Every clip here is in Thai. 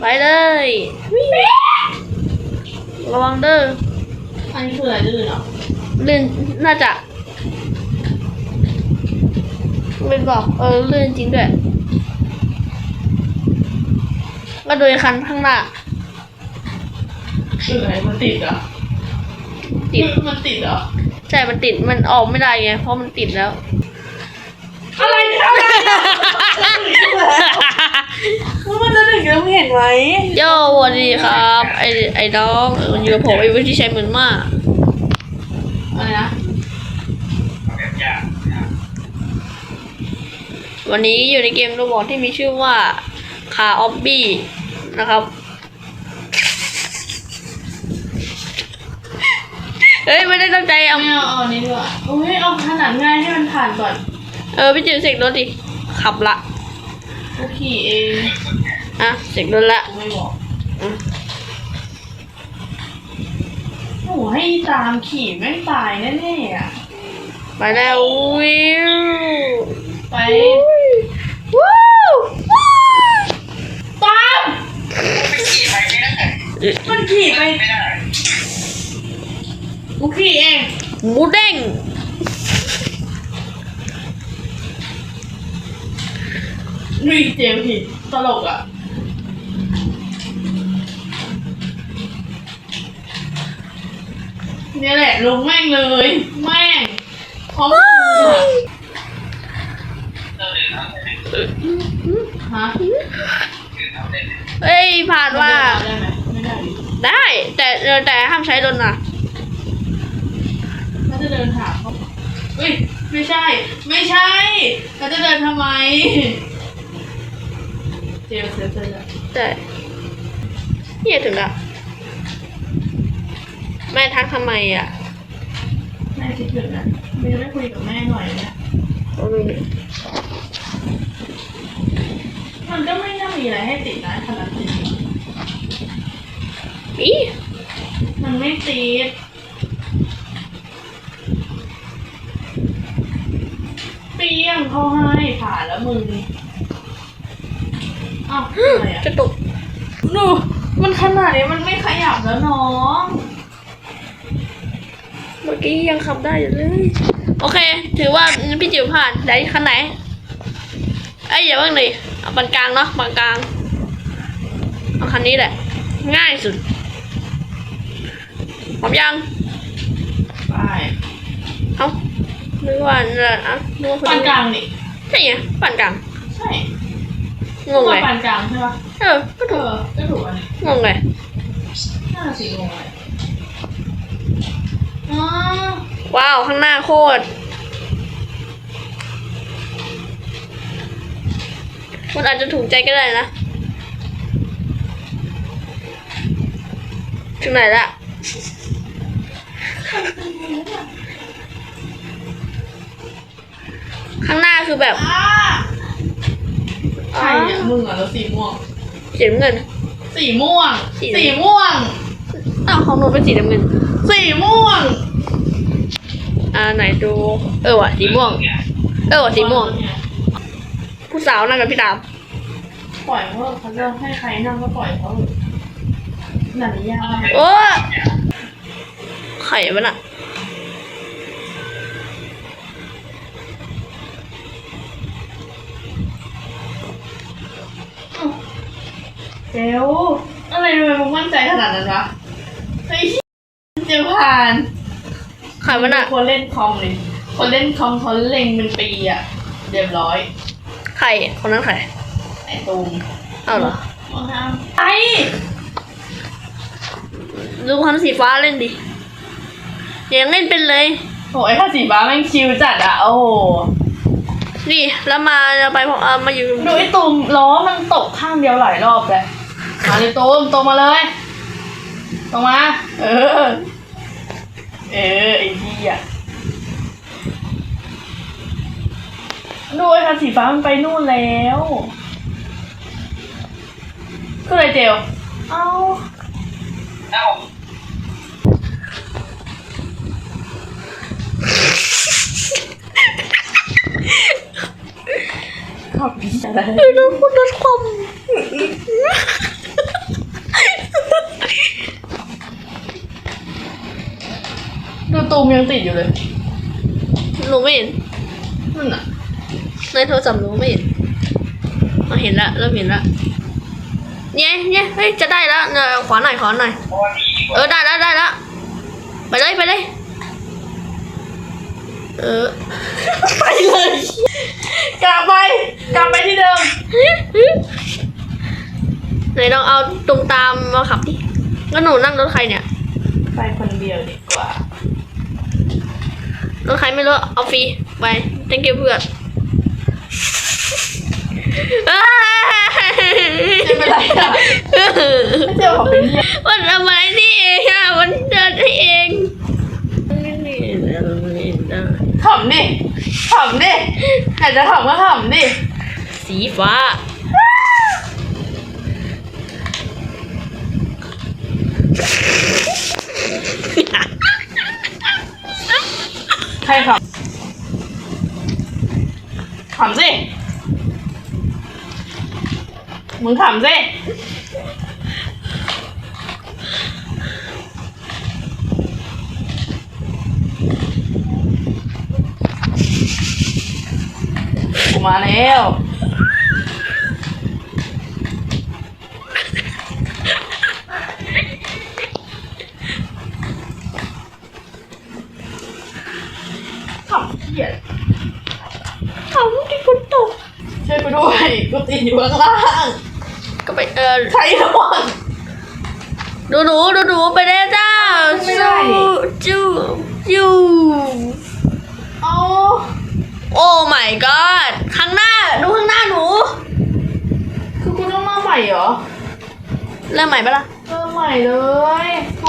ไปเลย ระวังเด้ออันนี้คืออะไรลื่นเหรอลื่นน่าจะลื่นบอกเออลื่นจริงด้วยก็โดยคันข้างหน้าคืออะไรมันติดเหรอติดมันติดเหรอใช่มันติดมันออกไม่ได้ไงเพราะมันติดแล้ว อะไรเนี่ยอะไรเนี่ยมันจะถึงแล้วมึงเห็น ไหมโย่สวัสดีครับ ไอไอ้น้องเอออยู่กับผมไอ้วิธีใช้เหมือนมากอะไรนะวันนี้อยู่ในเกมโรบอทที่มีชื่อว่าคาออบบี้นะครับ เฮ้ย ไม่ได้ตั้งใจเอาไม่เอาเอาอันนี้ดีกว่าโอ้ยเอาขนาดง่ายให้มันผ่านก่อน เออ พี่จิ๋วเสกรถดิ ขับละกูขี่เอง อะเสกรถละกูไม่บอกอืมโอ้โหให้ตามขี่แม่งตายแน่ๆอะ ไปแล้ววิวไปว้าวตามมันขี่ไปกูขี่เองหมูเด้งมีเจมส์ขี่ตลกอะ นี่ยแหละลงแม่งเลย แม่งพร้อมมืออะฮะเอ้ยผ่านว่า ได้ไหมไม่ได้ดิได้ แต่เออแต่ห้ามใช้รถนะถ้าจะเดินถามเขาเฮ้ยไม่ใช่ ไม่ใช่เขาจะเดินทำไม เจมส์เซฟเซฟแต่เนี่ยถึงละ แม่ทักทำไมอะแม่คิดถึงนะไม่ได้คุยกับแม่หน่อยนะเอาดูดิมันก็ไม่น่ามีอะไรให้ติดนะขนาดนี้อีมันไม่ติดเปี้ยงเขาให้ผ่านแล้วมึงอ้าวอะไรอะกระตุกดูมันขนาดนี้มันไม่ขยับแล้วน้องเมื่ อกี้ยังขับได้อยู่เลย โอเค ถือว่าพี่จิ๋วผ่านไหนคันไหนไอ้ยอย่าเพิ่งเลยเอาปานกลางเนาะปานกลางเอาคันนี้แหละ ง่ายสุดพร้อมยังไปเอ้านึกว่าเอออะนึกว่าปานกลางนี่ใช่ไงปานกลางใช่งงเลยปานกลางใช่ปะเออก็เอถูกอก็ถูกอันนี้งงเลยน่าสีงงเลยอ๋อ ว้าว ข้างหน้าโคตรมันอาจจะถูกใจก็ได้นะ ถึงไหนละข้างหน้าคือแบบอ่าใครเนี่ยมึงเหรอแล้วสีม่วงสีน้ำเงิน สีม่วงสีสีม่วงอ้าวของหนูเป็นสีน้ำเงิน สีม่วง อ่าไหนดู เออว่ะสีม่วง เออว่ะสีม่วง ผู้สาวนั่งกับพี่ดามปล่อยเขาเขาจะให้ใครนั่งก็ปล่อยเขาเถอะหนันยากโอ้ไข่มันอะเจลอะไรทำไมมึงมั่นใจขนาดนั้นวะ เฮ้ยเจลผ่านไข่มันอะคนเล่นคอมเลยคนเล่นคอมเขาเล็งเป็นปีอะเรียบร้อยไข่คนนั้นไข่ไอ้ตูมอ้าวเหรอเอาน้ำไอ้ดูคันสีฟ้าเล่นดิยังเล่นเป็นเลยโอ้ยข้าสีฟ้าแม่งชิวจัดอะโอ้โหนี่แล้วมาเราไปพอเอามาอยู่ดูไอ้ตูมล้อมันตกข้างเดียวหลายรอบเลยมาเลยตูมตรงมาเลย ตรงมา เออ เออไอ้ที่อะดูไอ้คันสีฟ้ามันไปนู่นแล้วก็เลยเจลเอาขับดีอะไรเออแล้วคุณรถความ มยังติดอยู่เลย หนูไม่เห็นนั่นน่ะในโทรศัพท์หนูไม่เห็นมาเห็นละเริ่มเห็นละเนี่ยเนี่ยเฮ้ยจะได้แล้วเนี่ยขวาหน่อยขวาหน่อยเออได้แล้วได้แล้วไปเลยไปเลยเออไปเลยกลับไปกลับไปที่เดิมไหนลองเอาตรงตามมาขับดิก็หนูนั่งรถใครเนี่ย ไปคนเดียวดีกว่า รถใครไม่รู้เอาฟรีไป thank you เพื่อนเอ้ยไม่เป็นไรอะไม่เจอของเป็นเนี่ยมันทำไมนี่เองอะมันเดินได้เองขำดิขำดิอยากจะขำก็ขำดิสีฟ้า ใครขำขำสิมึงขำสิกูมาแล้ว ขำเหี้ยเขาที่คุณตกช่วยกูด้วยกูติดอยู่ข้างล่างก็ไปเออใช้ระวังดูหนูดูหนูไปได้จ้าไม่ได้ จูจูเอาโอ้ my god ข้างหน้า ดูข้างหน้าหนู คือกูต้องมาใหม่เหรอเริ่มใหม่ปะล่ะ เริ่มใหม่เลยโห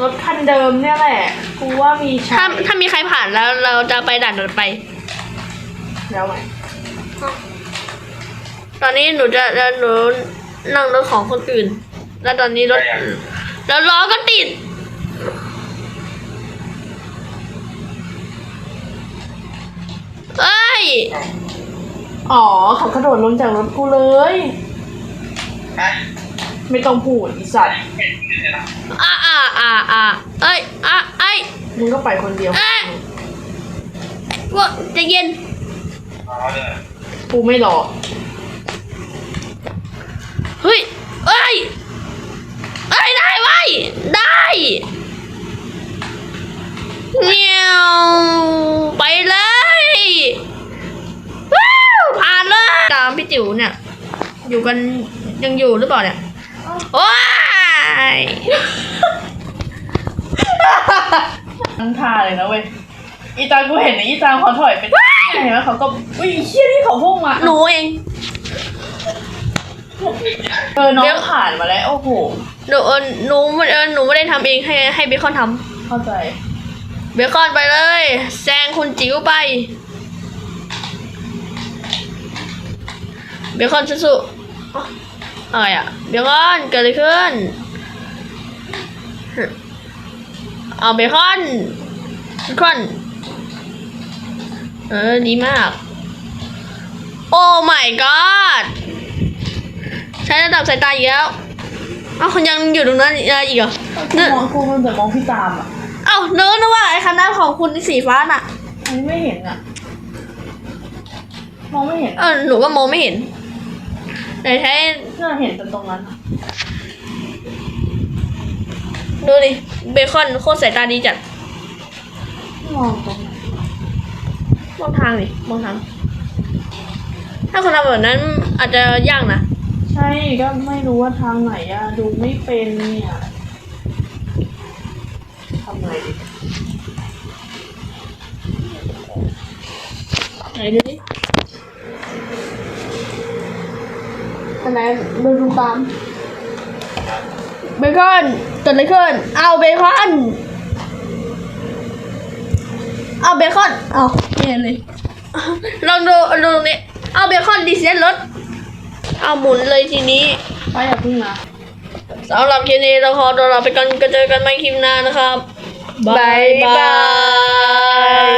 รถคันเดิมเนี่ยแหละ กูว่ามีถ้าใช้ถ้ามีใครผ่านแล้วเราจะไปด่านถัดไป แล้วไหมตอนนี้หนูจะจะหนูนั่งรถของคนอื่น แล้วตอนนี้รถแล้วล้อก็ติด เอ้ย อ๋อเขากระโดดลงจากรถกูเลย ฮะ ไม่ต้องพูดอีสัตว์อ่าอ่าอ่าอ่าเอ้ยอะไอ้ยมึงก็ไปคนเดียวเอ๊ะว่าใจะเย็นอ๋อเลยกูไม่รอเฮ้ยเอ้ยเอ้ยได้ไว้ยได้เงี้ยวไปเลยว้าวผ่านเลยตามพี่จิ๋วเนี่ย อยู่กันยังอยู่หรือเปล่าเนี่ย โอ้ยทั้งท่าเลยนะเว้ย อีตากูเห็นนะอีตาเขาถอยไปเห็นไหมเขาก็ อุ้ยเชี่ยนี่เขาพุ่งมา หนูเอง เออ น้อเดี๋ยวงผ่านมาแล้ว โอ้โห หนูเออหนูไม่เออหนูไม่ได้ทำเองให้ให้เบคอนทเข้าใจำเบคอนไปเลย แซงคุณจิ๋วไป เบคอนสู้ๆ อ๋ออะไรอะเบคอนเกิดอะไรขึ้นเอาเบคอนเบคอน เออ ดีมาก โอ้ my god ใช้ระดับสายตาอีกแล้วเอ้าคุณยังอยู่ตรงนั้นอีกเหรอกูมองกูมันแต่มองพี่ตามอะ เอ้าเนื้อนะว่าไอ้คันน้ำของคุณสีฟ้าน่ะ อันนี้ไม่เห็นอะ มองไม่เห็น เออหนูก็มองไม่เห็น แต่ใช้น่าเห็นแต่ตรงนั้นอะดูดิเบคอนโคตรสายตาดีจัด มองตรงไหนมองทางดิมองทาง ถ้าคนทำแบบนั้นอาจจะยากนะ ใช่ก็ไม่รู้ว่าทางไหนอะดูไม่เป็นเนี่ยทำไงดีไหนดูดิ อันไหนดูดูตามเบคอนเกิดอะไรขึ้นเอาเบคอนเอาเบคอนเอาเนี่ยเลยลองดูดูตรงนี้เอาเบคอนดีเซนรถเอาหมุนเลยทีนี้ไปอย่าพึ่งนะสำหรับคลิปนี้เราขอตัวลาไปก่อนก็เจอกันใหม่คลิปหน้านะครับบายบาย